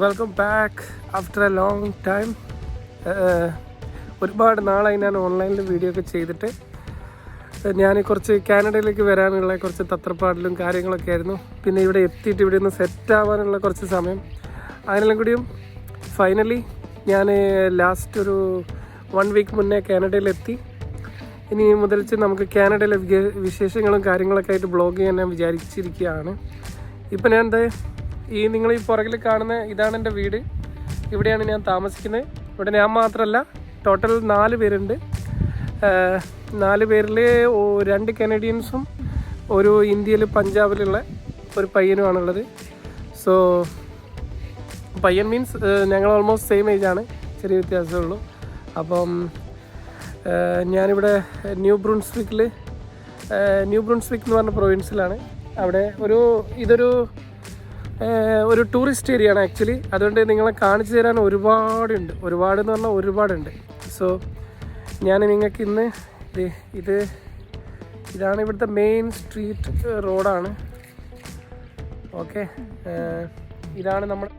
Welcome back after a long time ഒരുപാട് നാളായി ഞാൻ ഓൺലൈനിൽ വീഡിയോ ഒക്കെ ചെയ്തിട്ട്. ഞാൻ കുറച്ച് കാനഡയിലേക്ക് വരാനുള്ള കുറച്ച് തത്രപ്പാടിലും കാര്യങ്ങളൊക്കെ ആയിരുന്നു. പിന്നെ ഇവിടെ എത്തിയിട്ട് ഇവിടെ നിന്ന് സെറ്റ് ആവാനുള്ള കുറച്ച് സമയം. അതിനെല്ലാം കൂടിയും ഫൈനലി ഞാൻ ലാസ്റ്റ് ഒരു വൺ വീക്ക് മുന്നേ കാനഡയിലെത്തി ഇനി മുതൽച്ച് നമുക്ക് കാനഡയിലെ വിശേഷങ്ങളും കാര്യങ്ങളൊക്കെ ആയിട്ട് ബ്ലോഗ് ചെയ്യാൻ ഞാൻ വിചാരിച്ചിരിക്കുകയാണ്. ഇപ്പം ഞാൻ എന്താ ഈ നിങ്ങൾ ഈ പുറകിൽ കാണുന്ന ഇതാണ് എന്റെ വീട്. ഇവിടെയാണ് ഞാൻ താമസിക്കുന്നത്. ഇവിടെ ഞാൻ മാത്രമല്ല ടോട്ടൽ നാല് പേരുണ്ട്. നാല് പേരിൽ രണ്ട് കനേഡിയൻസും ഒരു ഇന്ത്യയിൽ പഞ്ചാബിലുള്ള ഒരു പയ്യനുമാണുള്ളത്. സോ പയ്യൻ മീൻസ് ഞങ്ങൾ ഓൾമോസ്റ്റ് സെയിം ഏജ് ആണ്. ചെറിയ വ്യത്യാസമേ ഉള്ളൂ. അപ്പം ഞാനിവിടെ ന്യൂ ബ്രൂൺസ്വിക്കിൽ ന്യൂ ബ്രൂൺസ്വിക്ക് എന്ന് പറഞ്ഞ പ്രൊവിൻസിലാണ് അവിടെ ഒരു ഇതൊരു ഒരു ടൂറിസ്റ്റ് ഏരിയ ആണ് ആക്ച്വലി അതുകൊണ്ട് നിങ്ങളെ കാണിച്ചു തരാൻ ഒരുപാടുണ്ട്. ഒരുപാട് എന്ന് പറഞ്ഞാൽ ഒരുപാടുണ്ട്. സോ ഞാൻ നിങ്ങൾക്ക് ഇന്ന് ഇത് ഇത് ഇതാണ് ഇവിടുത്തെ മെയിൻ സ്ട്രീറ്റ് റോഡാണ് ഓക്കെ ഇതാണ് നമ്മുടെ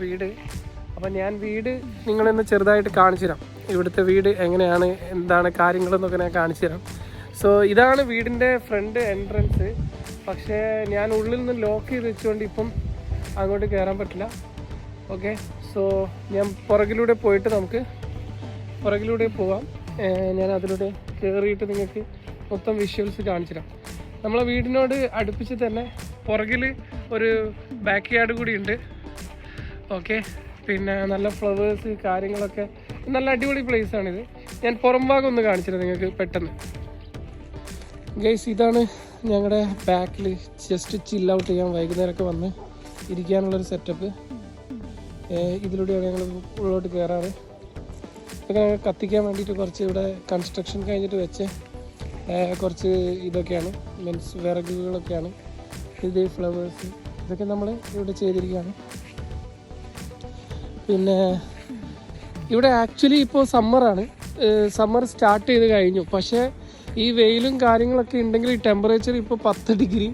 വീട്. അപ്പം ഞാൻ വീട് നിങ്ങളൊന്ന് ചെറുതായിട്ട് കാണിച്ചു തരാം. ഇവിടുത്തെ വീട് എങ്ങനെയാണ് എന്താണ് കാര്യങ്ങളെന്നൊക്കെ ഞാൻ കാണിച്ചു തരാം. സോ ഇതാണ് വീടിന്റെ ഫ്രണ്ട് എൻട്രൻസ് പക്ഷേ ഞാൻ ഉള്ളിൽ നിന്ന് ലോക്ക് ചെയ്ത് വെച്ചുകൊണ്ട് ഇപ്പം അങ്ങോട്ട് കയറാൻ പറ്റില്ല. ഓക്കെ സോ ഞാൻ പുറകിലൂടെ പോയിട്ട് നമുക്ക് പുറകിലൂടെ പോവാം. ഞാൻ അതിലൂടെ കയറിയിട്ട് നിങ്ങൾക്ക് മൊത്തം വിഷ്വൽസ് കാണിച്ചു തരാം. നമ്മളെ വീടിനോട് അടുപ്പിച്ച് തന്നെ പുറകിൽ ഒരു ബാക്ക് യാർഡ് കൂടി ഉണ്ട്. ഓക്കെ പിന്നെ നല്ല ഫ്ലവേഴ്സ് കാര്യങ്ങളൊക്കെ. നല്ല അടിപൊളി place ആണിത്. ഞാൻ പുറം ഭാഗം ഒന്ന് കാണിച്ചിരുന്നു നിങ്ങൾക്ക് പെട്ടെന്ന്. ഗൈസ് ഇതാണ് ഞങ്ങളുടെ ബാക്കിൽ ജസ്റ്റ് ചിൽ ഔട്ട് ചെയ്യാൻ വൈകുന്നേരമൊക്കെ വന്ന് ഇരിക്കാനുള്ളൊരു സെറ്റപ്പ് ഇതിലൂടെയാണ് ഞങ്ങൾ ഉള്ളോട്ട് കയറാറ് ഇതൊക്കെ ഞങ്ങൾ കത്തിക്കാൻ വേണ്ടിയിട്ട് കുറച്ച് ഇവിടെ കൺസ്ട്രക്ഷൻ കഴിഞ്ഞിട്ട് വെച്ച് കുറച്ച് ഇതൊക്കെയാണ്. മീൻസ് വിറകുകളൊക്കെയാണ്. ഇത് ഫ്ലവേഴ്സ് ഇതൊക്കെ നമ്മൾ ഇവിടെ ചെയ്തിരിക്കുകയാണ് പിന്നെ ഇവിടെ ആക്ച്വലി ഇപ്പോൾ സമ്മറാണ് സമ്മർ സ്റ്റാർട്ട് ചെയ്ത് കഴിഞ്ഞു. പക്ഷേ ഈ വെയിലും കാര്യങ്ങളൊക്കെ ഉണ്ടെങ്കിൽ ഈ ടെമ്പറേച്ചർ ഇപ്പോൾ പത്ത് ഡിഗ്രി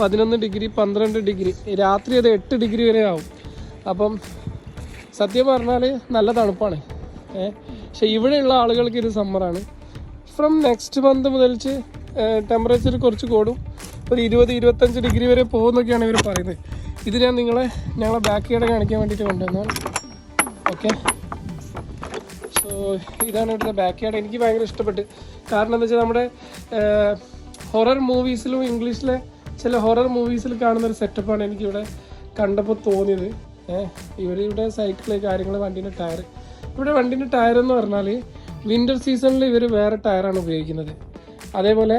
പതിനൊന്ന് ഡിഗ്രി പന്ത്രണ്ട് ഡിഗ്രി. രാത്രി അത് എട്ട് ഡിഗ്രി വരെ ആവും. അപ്പം സത്യം പറഞ്ഞാൽ നല്ല തണുപ്പാണ്. പക്ഷെ ഇവിടെയുള്ള ആളുകൾക്ക് ഇത് സമ്മറാണ് ഫ്രം നെക്സ്റ്റ് മന്ത് മുതൽച്ച് ടെമ്പറേച്ചർ കുറച്ച് കൂടും. ഒരു ഇരുപത് ഇരുപത്തഞ്ച് ഡിഗ്രി വരെ പോകുന്നൊക്കെയാണ് ഇവർ പറയുന്നത്. ഇത് ഞാൻ നിങ്ങളെ ഞങ്ങളെ ബാക്ക് യാർഡ് കാണിക്കാൻ വേണ്ടിയിട്ട് കൊണ്ടുവന്നതാണ്. ഓക്കെ സോ ഇതാണ് ഇവിടുത്തെ ബാക്ക് യാർഡ് എനിക്ക് ഭയങ്കര ഇഷ്ടപ്പെട്ട്. കാരണം എന്താ വെച്ചാൽ നമ്മുടെ ഹൊറർ മൂവീസിലും ഇംഗ്ലീഷിലെ ചില ഹൊറർ മൂവീസിൽ കാണുന്ന ഒരു സെറ്റപ്പാണ് എനിക്കിവിടെ കണ്ടപ്പോൾ തോന്നിയത്. ഇവരിവിടെ സൈക്കിൾ കാര്യങ്ങൾ വണ്ടീന്റെ ടയർ ഇവിടെ വണ്ടീന്റെ ടയർ എന്ന് പറഞ്ഞാൽ വിന്റർ സീസണിൽ ഇവർ വേറെ ടയറാണ് ഉപയോഗിക്കുന്നത്. അതേപോലെ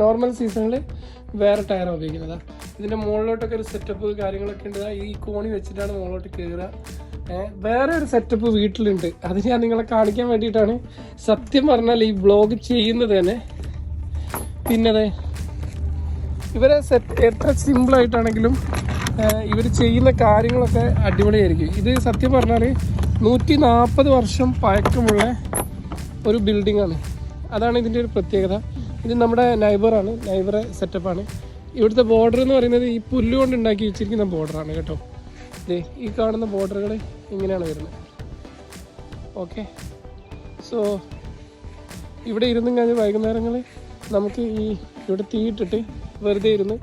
നോർമൽ സീസണിൽ വേറെ ടയറാണ് ഉപയോഗിക്കുന്നത്. ഇതിന്റെ മുകളിലോട്ടൊക്കെ ഒരു സെറ്റപ്പ് കാര്യങ്ങളൊക്കെ ഉണ്ട്. ഈ കോണി വെച്ചിട്ടാണ് മുകളിലോട്ട് കയറുക വേറെ ഒരു സെറ്റപ്പ് വീട്ടിലുണ്ട്. അത് ഞാൻ നിങ്ങളെ കാണിക്കാൻ വേണ്ടിയിട്ടാണ്. സത്യം പറഞ്ഞാൽ ഈ ബ്ലോഗ് ചെയ്യുന്നത് തന്നെ. പിന്നതെ ഇവരെ സെറ്റ് എത്ര സിമ്പിളായിട്ടാണെങ്കിലും ഇവർ ചെയ്യുന്ന കാര്യങ്ങളൊക്കെ അടിപൊളിയായിരിക്കും. ഇത് സത്യം പറഞ്ഞാൽ നൂറ്റി നാൽപ്പത് വർഷം പഴക്കമുള്ള ഒരു ബിൽഡിംഗ് ആണ്. അതാണ് ഇതിന്റെ ഒരു പ്രത്യേകത. ഇത് നമ്മുടെ നൈബറാണ് നൈബറെ സെറ്റപ്പാണ് ഇവിടുത്തെ ബോർഡർ എന്ന് പറയുന്നത് ഈ പുല്ലുകൊണ്ട് ഉണ്ടാക്കി വെച്ചിരിക്കുന്ന ബോർഡറാണ് കേട്ടോ. ഈ കാണുന്ന ബോർഡറുകൾ ഇങ്ങനെയാണ് വരുന്നത്. ഓക്കെ സോ ഇവിടെ ഇരുന്നും കഴിഞ്ഞ് വൈകുന്നേരങ്ങളിൽ നമുക്ക് ഈ ഇവിടെ തീയിട്ടിട്ട് വെറുതെ ഇരുന്ന്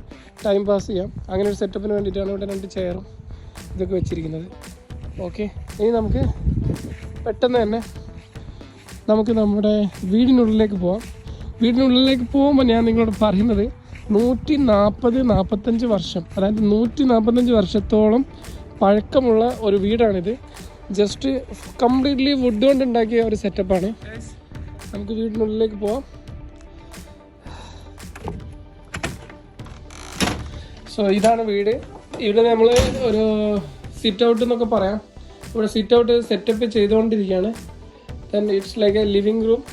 ടൈം പാസ് ചെയ്യാം. അങ്ങനെ ഒരു സെറ്റപ്പിന് വേണ്ടിയിട്ടാണ് ഇവിടെ രണ്ട് ചെയറും ഇതൊക്കെ വെച്ചിരിക്കുന്നത്. ഓക്കെ ഇനി നമുക്ക് പെട്ടെന്ന് തന്നെ നമുക്ക് നമ്മുടെ വീടിനുള്ളിലേക്ക് പോവാം. വീടിനുള്ളിലേക്ക് പോകുമ്പോൾ ഞാൻ നിങ്ങളോട് പറയുന്നത് നൂറ്റി നാൽപ്പത് നാൽപ്പത്തഞ്ച് വർഷം അതായത് നൂറ്റി നാൽപ്പത്തഞ്ച് വർഷത്തോളം പഴക്കമുള്ള ഒരു വീടാണിത്. ജസ്റ്റ് കംപ്ലീറ്റ്ലി വുഡ് കൊണ്ട് ഉണ്ടാക്കിയ ഒരു സെറ്റപ്പാണ് നമുക്ക് വീടിനുള്ളിലേക്ക് പോവാം. സോ ഇതാണ് വീട്. ഇവിടെ നമ്മൾ ഒരു സിറ്റ് ഔട്ട് എന്നൊക്കെ പറയാം. ഇവിടെ സിറ്റ് ഔട്ട് സെറ്റപ്പ് ചെയ്തുകൊണ്ടിരിക്കുകയാണ്. Then it's like a living room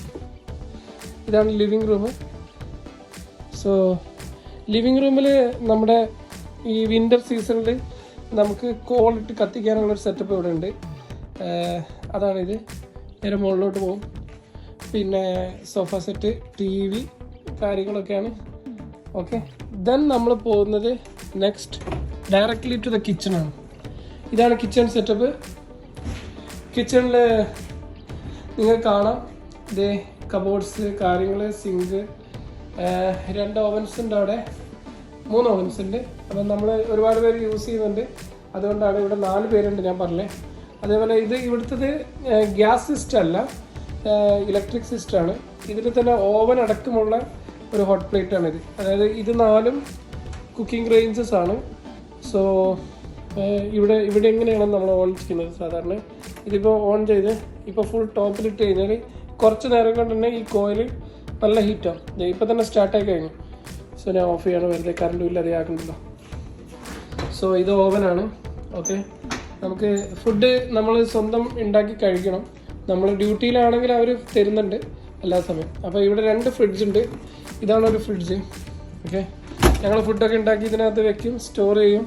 ഇതാണ് ലിവിങ് റൂം സോ ലിവിങ് റൂമിൽ നമ്മുടെ ഈ വിന്റർ സീസണിൽ നമുക്ക് കോളിട്ട് കത്തിക്കാനുള്ള ഒരു സെറ്റപ്പ് ഇവിടെ ഉണ്ട്. അതാണിത് നേരെ മുകളിലോട്ട് പോകും. പിന്നെ സോഫ സെറ്റ് ടി വി കാര്യങ്ങളൊക്കെയാണ്. ഓക്കെ ദെൻ നമ്മൾ പോകുന്നത് നെക്സ്റ്റ് ഡയറക്റ്റ്ലി ടു ദ കിച്ചണാണ് ഇതാണ് കിച്ചൺ സെറ്റപ്പ് കിച്ചണിൽ നിങ്ങൾ കാണാം. ഇത് കബോർഡ്സ് കാര്യങ്ങൾ സിങ്ക് രണ്ട് ഓവൻസ് ഉണ്ട് അവിടെ. മൂന്ന് ഓവൻസ് ഉണ്ട്. അപ്പം നമ്മൾ ഒരുപാട് പേര് യൂസ് ചെയ്യുന്നുണ്ട്. അതുകൊണ്ടാണ് ഇവിടെ നാല് പേരുണ്ട് ഞാൻ പറഞ്ഞത് അതേപോലെ ഇത് ഇവിടുത്തത് ഗ്യാസ് സിസ്റ്റം അല്ല ഇലക്ട്രിക് സിസ്റ്റമാണ് ഇതിൽ തന്നെ ഓവൻ അടക്കമുള്ള ഒരു ഹോട്ട് പ്ലേറ്റ് ആണ് ഇത് അതായത് ഇത് നാലും കുക്കിംഗ് റേഞ്ചസ് ആണ്. സോ ഇവിടെ ഇവിടെ എങ്ങനെയാണ് നമ്മൾ ഓൺ ചെയ്യുന്നത് സാധാരണ ഇതിപ്പോൾ ഓൺ ചെയ്ത് ഇപ്പോൾ ഫുൾ ടോപ്പിലിട്ട് കഴിഞ്ഞാൽ കുറച്ച് നേരം കൊണ്ട് തന്നെ ഈ കോയിൽ നല്ല ഹീറ്റാവും ഇപ്പോൾ തന്നെ സ്റ്റാർട്ടായി കഴിഞ്ഞു. സോ ഞാൻ ഓഫ് ചെയ്യണം വെറുതെ കറണ്ട് ബില്ല് അതേ സോ ഇത് ഓവനാണ് ഓക്കെ നമുക്ക് ഫുഡ് നമ്മൾ സ്വന്തം ഉണ്ടാക്കി കഴിക്കണം. നമ്മൾ ഡ്യൂട്ടിയിലാണെങ്കിൽ അവർ തരുന്നുണ്ട് എല്ലാ സമയം. അപ്പോൾ ഇവിടെ രണ്ട് ഫ്രിഡ്ജ് ഉണ്ട്. ഇതാണ് ഒരു ഫ്രിഡ്ജ് ഓക്കെ ഞങ്ങൾ ഫുഡൊക്കെ ഉണ്ടാക്കി ഇതിനകത്ത് വെക്കും സ്റ്റോർ ചെയ്യും.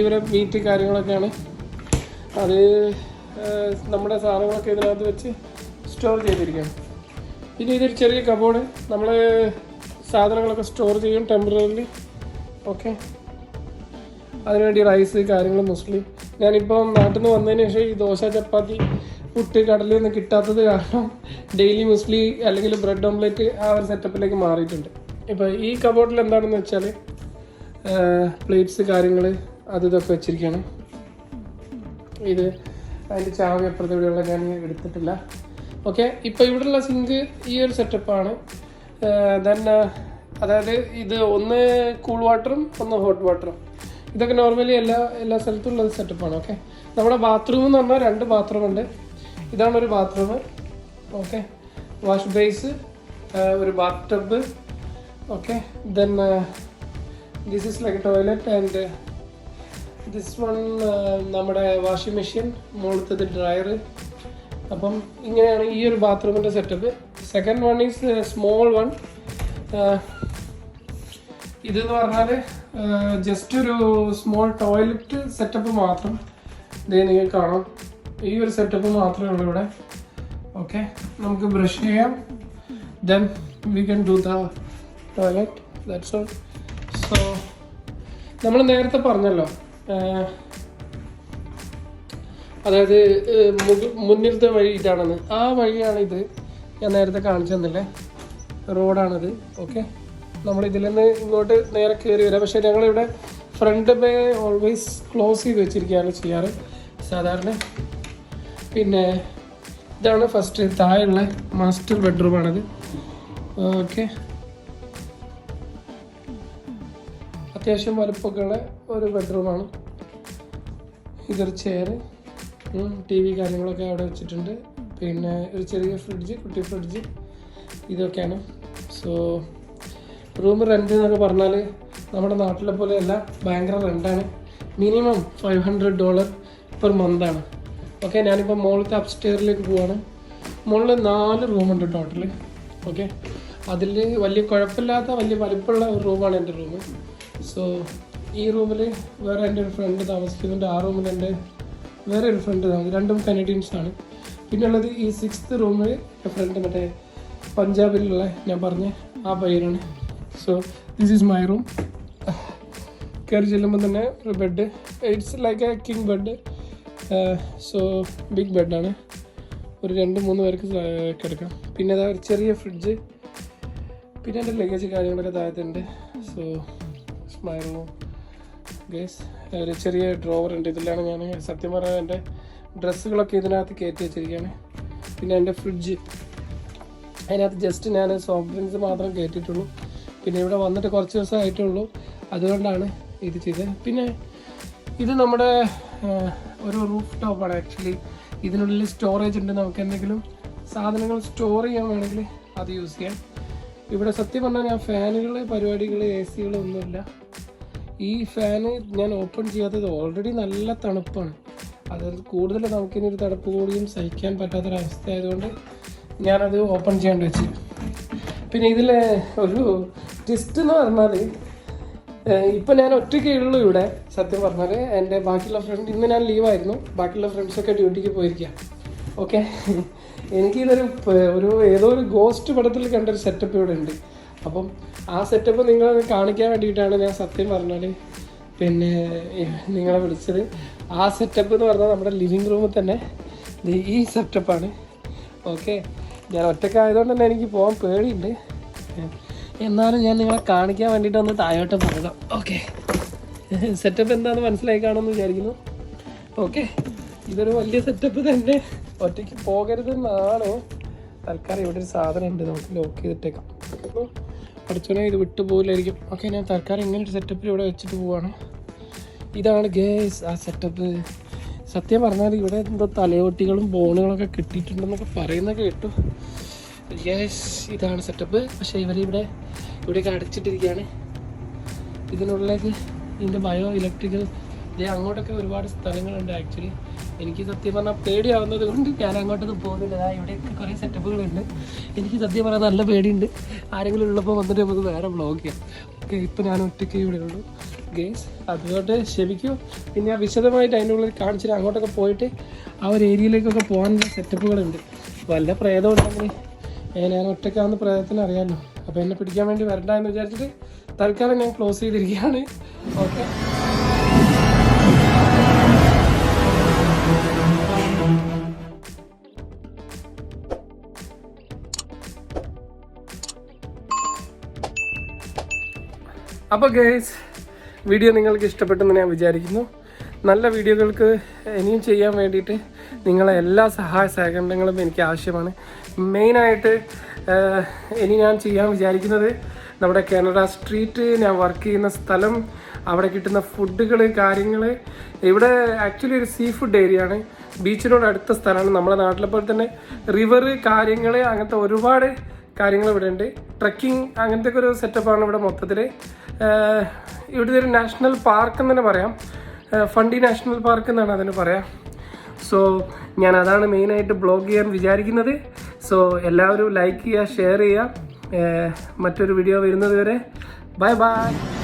ഇവരെ മീറ്റ് കാര്യങ്ങളൊക്കെയാണ്. അത് നമ്മുടെ സാധനങ്ങളൊക്കെ ഇതിനകത്ത് വെച്ച് സ്റ്റോർ ചെയ്തിരിക്കുകയാണ് പിന്നെ ഇതൊരു ചെറിയ കബോർഡ് നമ്മൾ സാധനങ്ങളൊക്കെ സ്റ്റോർ ചെയ്യും ടെമ്പററിലി ഓക്കെ അതിനുവേണ്ടി റൈസ് കാര്യങ്ങൾ മുസ്ലിം ഞാനിപ്പം നാട്ടിൽ നിന്ന് വന്നതിന് ശേഷം ഈ ദോശ ചപ്പാത്തി പുട്ട് കടലിൽ നിന്ന് കിട്ടാത്തത് കാരണം ഡെയിലി മുസ്ലി അല്ലെങ്കിൽ ബ്രെഡ് ഓംലെറ്റ് ആ ഒരു സെറ്റപ്പിലേക്ക് മാറിയിട്ടുണ്ട്. ഇപ്പോൾ ഈ കബോർഡിൽ എന്താണെന്ന് വെച്ചാൽ പ്ലേറ്റ്സ് കാര്യങ്ങൾ അത് ഇതൊക്കെ വെച്ചിരിക്കുകയാണ് ഇത് അതിന്റെ ചാവി അപ്പുറത്തെ ഇവിടെയുള്ള ഞാൻ എടുത്തിട്ടില്ല. ഓക്കെ ഇപ്പോൾ ഉള്ള സിങ്ക് ഈ ഒരു സെറ്റപ്പാണ് ദെൻ അതായത് ഇത് ഒന്ന് കൂൾ വാട്ടറും ഒന്ന് ഹോട്ട് വാട്ടറും ഇതൊക്കെ നോർമലി എല്ലാ എല്ലാ സ്ഥലത്തും ഉള്ള സെറ്റപ്പാണ് ഓക്കെ നമ്മുടെ ബാത്റൂം എന്ന് പറഞ്ഞാൽ രണ്ട് ബാത്റൂം ഉണ്ട്. ഇതാണ് ഒരു ബാത്റൂം ഓക്കെ വാഷ് ബേസ് ഒരു bath tub okay then this is like toilet and this one നമ്മുടെ വാഷിംഗ് മെഷീൻ മുകളിലത്തത് ഡ്രയർ അപ്പം ഇങ്ങനെയാണ് ഈ ഒരു ബാത്റൂമിന്റെ setup second one is small one ഇതെന്ന് പറഞ്ഞാൽ ജസ്റ്റ് ഒരു സ്മോൾ ടോയ്ലറ്റ് സെറ്റപ്പ് മാത്രം ഇതേ നിങ്ങൾക്ക് കാണാം. ഈ ഒരു സെറ്റപ്പ് മാത്രമേ ഉള്ളൂ ഇവിടെ. ഓക്കെ നമുക്ക് ബ്രഷ് ചെയ്യാം. Then we can do the toilet that's all so നമ്മൾ നേരത്തെ പറഞ്ഞല്ലോ ആഹ്, അതായത് മുന്നിലത്തെ വഴി ഇതാണെന്ന്. ആ വഴിയാണ് ഇത് ഞാൻ നേരത്തെ കാണിച്ചു തന്നില്ലേ? റോഡാണിത്. ഓക്കെ? നമ്മൾ ഇതിൽ നിന്ന് ഇങ്ങോട്ട് നേരെ കയറി വരാം. പക്ഷേ ഞങ്ങളിവിടെ ഫ്രണ്ട് ബേ ഓൾവേസ് ക്ലോസ് ചെയ്ത് വെച്ചിരിക്കുകയാണ് ചെയ്യാറ്. സാധാരണ. പിന്നെ ഇതാണ് ഫസ്റ്റ് താഴെയുള്ള മാസ്റ്റർ ബെഡ്റൂമാണിത്. ഓക്കെ? അത്യാവശ്യം വലുപ്പമൊക്കെയുള്ള ഒരു ബെഡ്റൂമാണ്. ഇതൊരു ചെയർ ടി വി കാര്യങ്ങളൊക്കെ അവിടെ വെച്ചിട്ടുണ്ട്. പിന്നെ ഒരു ചെറിയ ഫ്രിഡ്ജ് കുട്ടി ഫ്രിഡ്ജ് ഇതൊക്കെയാണ്. സോ റൂം റെന്റ് എന്നൊക്കെ പറഞ്ഞാൽ നമ്മുടെ നാട്ടിലെ പോലെയല്ല ഭയങ്കര റെന്റാണ് minimum five hundred dollar per മന്താണ് okay ഞാനിപ്പോൾ മുകളിലത്തെ അപ്സ്റ്റെയറിലേക്ക് പോവാണ്. മുകളിൽ നാല് റൂമുണ്ട് ടോട്ടൽ ഓക്കെ അതിൽ വലിയ കുഴപ്പമില്ലാത്ത വലിയ വലിപ്പമുള്ള ഒരു റൂമാണ് എന്റെ റൂം സോ ഈ റൂമിൽ വേറെ എന്റെ ഒരു ഫ്രണ്ട് താമസിക്കുന്നുണ്ട്. ആ റൂമിൽ എന്റെ വേറെ ഒരു ഫ്രണ്ട് രണ്ടും കനഡിയൻസ് ആണ് പിന്നെ ഉള്ളത് ഈ സിക്സ്ത് റൂമിൽ ഫ്രണ്ട് മറ്റേ പഞ്ചാബിലുള്ള ഞാൻ പറഞ്ഞ ആ പയ്യനാണ്. So this is my room കയറി ചെല്ലുമ്പോൾ തന്നെ ഒരു bed it's like a king bed so big ബെഡാണ് ഒരു രണ്ട് മൂന്ന് പേർക്ക് സ- കിടക്കാം പിന്നെ അതാ ഒരു ചെറിയ ഫ്രിഡ്ജ് പിന്നെ എന്റെ ലഗേജ് കാര്യങ്ങളൊക്കെ താഴത്തുണ്ട്. സോ മൈ റൂം ഗേസ് ഒരു ചെറിയ ഡ്രോവർ ഉണ്ട്. ഇതിലാണ് ഞാൻ സത്യം പറഞ്ഞാൽ എന്റെ ഡ്രസ്സുകളൊക്കെ ഇതിനകത്ത് കയറ്റി വെച്ചിരിക്കുകയാണ്. പിന്നെ എന്റെ ഫ്രിഡ്ജ് അതിനകത്ത് ജസ്റ്റ് ഞാൻ സോഫ്റ്റ് ഡ്രിങ്ക്സ് മാത്രം കയറ്റിയിട്ടുള്ളൂ. പിന്നെ ഇവിടെ വന്നിട്ട് കുറച്ച് ദിവസം ആയിട്ടുള്ളൂ അതുകൊണ്ടാണ് ഇത് ചെയ്തത്. പിന്നെ ഇത് നമ്മുടെ ഒരു റൂഫ് ടോപ്പാണ് ആക്ച്വലി ഇതിനുള്ളിൽ സ്റ്റോറേജ് ഉണ്ട്. നമുക്ക് എന്തെങ്കിലും സാധനങ്ങൾ സ്റ്റോർ ചെയ്യാൻ വേണമെങ്കിൽ അത് യൂസ് ചെയ്യാം. ഇവിടെ സത്യം പറഞ്ഞാൽ ഞാൻ ഫാനുകൾ പരിപാടികൾ എ സികൾ ഒന്നുമില്ല. ഈ ഫാന് ഞാൻ ഓപ്പൺ ചെയ്യാത്തത് ഓൾറെഡി നല്ല തണുപ്പാണ്. അത് കൂടുതൽ നമുക്കിനി ഒരു തണുപ്പ് കൂടിയും സഹിക്കാൻ പറ്റാത്തൊരവസ്ഥ ആയതുകൊണ്ട് ഞാനത് ഓപ്പൺ ചെയ്യാണ്ട് വെച്ചു. പിന്നെ ഇതിൽ ഒരു ട്വിസ്റ്റ് എന്ന് പറഞ്ഞാൽ ഇപ്പം ഞാൻ ഒറ്റയ്ക്കേ ഉള്ളൂ ഇവിടെ സത്യം പറഞ്ഞാൽ എന്റെ ബാക്കിയുള്ള ഫ്രണ്ട് ഇന്ന് ഞാൻ ലീവായിരുന്നു ബാക്കിയുള്ള ഫ്രണ്ട്സൊക്കെ ഡ്യൂട്ടിക്ക് പോയിരിക്കുക ഓക്കെ എനിക്കിതൊരു ഒരു ഏതോ ഒരു ഗോസ്റ്റ് പടത്തിൽ കണ്ടൊരു സെറ്റപ്പ് ഇവിടെ ഉണ്ട്. അപ്പം ആ സെറ്റപ്പ് നിങ്ങളെ കാണിക്കാൻ വേണ്ടിയിട്ടാണ് ഞാൻ സത്യം പറഞ്ഞാൽ പിന്നെ നിങ്ങളെ വിളിച്ചത്. ആ സെറ്റപ്പ് എന്ന് പറഞ്ഞാൽ നമ്മുടെ ലിവിങ് റൂമിൽ തന്നെ. ഈ സെറ്റപ്പാണ് ഓക്കെ ഞാൻ ഒറ്റക്കായതുകൊണ്ട് തന്നെ എനിക്ക് പോകാൻ പേടിയുണ്ട്. എന്നാലും ഞാൻ നിങ്ങളെ കാണിക്കാൻ വേണ്ടിയിട്ട് ഒന്ന് താഴോട്ട് പോകാം ഓക്കെ സെറ്റപ്പ് എന്താണെന്ന് മനസ്സിലായി കാണുമെന്ന് വിചാരിക്കുന്നു. ഓക്കെ ഇതൊരു വലിയ സെറ്റപ്പ് തന്നെ. ഒറ്റയ്ക്ക് പോകരുതെന്നാണ് തൽക്കാലം ഇവിടെ ഒരു സാധനം ഉണ്ട്. നമുക്ക് ലോക്ക് ചെയ്തിട്ടേക്കാം. പഠിച്ചോനെ ഇത് വിട്ടു പോകില്ലായിരിക്കും ഓക്കെ ഞാൻ തൽക്കാലം ഇങ്ങനെ ഒരു സെറ്റപ്പിൽ ഇവിടെ വെച്ചിട്ട് പോവാണ്. ഇതാണ് ഗേസ് ആ സെറ്റപ്പ് സത്യം പറഞ്ഞാൽ ഇവിടെ എന്തോ തലയോട്ടികളും ബോണുകളൊക്കെ കിട്ടിയിട്ടുണ്ടെന്നൊക്കെ പറയുന്ന കേട്ടു. യെസ് ഇതാണ് സെറ്റപ്പ് പക്ഷേ ഇവരിവിടെ ഇവിടെയൊക്കെ അടച്ചിട്ടിരിക്കുകയാണ്. ഇതിനുള്ളിലേക്ക് ഇതിന്റെ ബയോ ഇലക്ട്രിക്കൽ അങ്ങോട്ടൊക്കെ ഒരുപാട് സ്ഥലങ്ങളുണ്ട് ആക്ച്വലി എനിക്ക് സത്യം പറഞ്ഞാൽ പേടിയാവുന്നത് കൊണ്ട് ഞാൻ അങ്ങോട്ടൊന്നും പോകുന്നില്ല. ആ ഇവിടെയൊക്കെ കുറേ സെറ്റപ്പുകളുണ്ട് എനിക്ക് സത്യം പറഞ്ഞാൽ നല്ല പേടിയുണ്ട്. ആരെങ്കിലും ഉള്ളപ്പോൾ വന്നിട്ട് നമുക്ക് വേറെ വ്ളോഗ് ചെയ്യാം. ഓക്കെ ഇപ്പം ഞാൻ ഒറ്റയ്ക്ക് ഇവിടെ ഉള്ളൂ. ഗേസ് അതുകൊണ്ട് ക്ഷമിക്കൂ. പിന്നെ വിശദമായിട്ട് അതിന്റെ ഉള്ളിൽ കാണിച്ചിട്ട് അങ്ങോട്ടൊക്കെ പോയിട്ട് ആ ഒരു ഏരിയയിലേക്കൊക്കെ പോകാനുള്ള സെറ്റപ്പുകളുണ്ട് വല്ല പ്രേതം ഉണ്ടെങ്കിൽ ഞാൻ ഒറ്റയ്ക്കാവുന്ന പ്രേതത്തിന് അറിയാമല്ലോ അപ്പോൾ എന്നെ പിടിക്കാൻ വേണ്ടി വരണ്ട എന്ന് വിചാരിച്ചിട്ട് തൽക്കാലം ഞാൻ ക്ലോസ് ചെയ്തിരിക്കുകയാണ്. ഓക്കെ അപ്പോൾ ഗേസ് വീഡിയോ നിങ്ങൾക്ക് ഇഷ്ടപ്പെട്ടെന്ന് ഞാൻ വിചാരിക്കുന്നു. നല്ല വീഡിയോകൾക്ക് ഇനിയും ചെയ്യാൻ വേണ്ടിയിട്ട് നിങ്ങളെ എല്ലാ സഹായ സഹകരണങ്ങളും എനിക്ക് ആവശ്യമാണ്. മെയിനായിട്ട് ഇനി ഞാൻ ചെയ്യാൻ വിചാരിക്കുന്നത് നമ്മുടെ കാനഡ സ്ട്രീറ്റ് ഞാൻ വർക്ക് ചെയ്യുന്ന സ്ഥലം അവിടെ കിട്ടുന്ന ഫുഡുകൾ കാര്യങ്ങൾ ഇവിടെ ആക്ച്വലി ഒരു സീ ഫുഡ് ഏരിയ ആണ്. ബീച്ചിനോട് അടുത്ത സ്ഥലമാണ്. നമ്മുടെ നാട്ടിലെ പോലെ തന്നെ റിവർ കാര്യങ്ങൾ അങ്ങനത്തെ ഒരുപാട് കാര്യങ്ങൾ ഇവിടെ ഉണ്ട് ട്രക്കിംഗ് അങ്ങനത്തെ ഒക്കെ ഒരു സെറ്റപ്പാണ് ഇവിടെ മൊത്തത്തിൽ ഇവിടുത്തെ ഒരു നാഷണൽ പാർക്ക് എന്ന് തന്നെ പറയാം ഫണ്ടി നാഷണൽ പാർക്ക് എന്നാണ് അതിന് പറയാം. സോ ഞാൻ അതാണ് മെയിനായിട്ട് ബ്ലോഗ് ചെയ്യാൻ വിചാരിക്കുന്നത്. സോ എല്ലാവരും ലൈക്ക് ചെയ്യുക ഷെയർ ചെയ്യുക. മറ്റൊരു വീഡിയോ വരുന്നത് വരെ. Bye bye.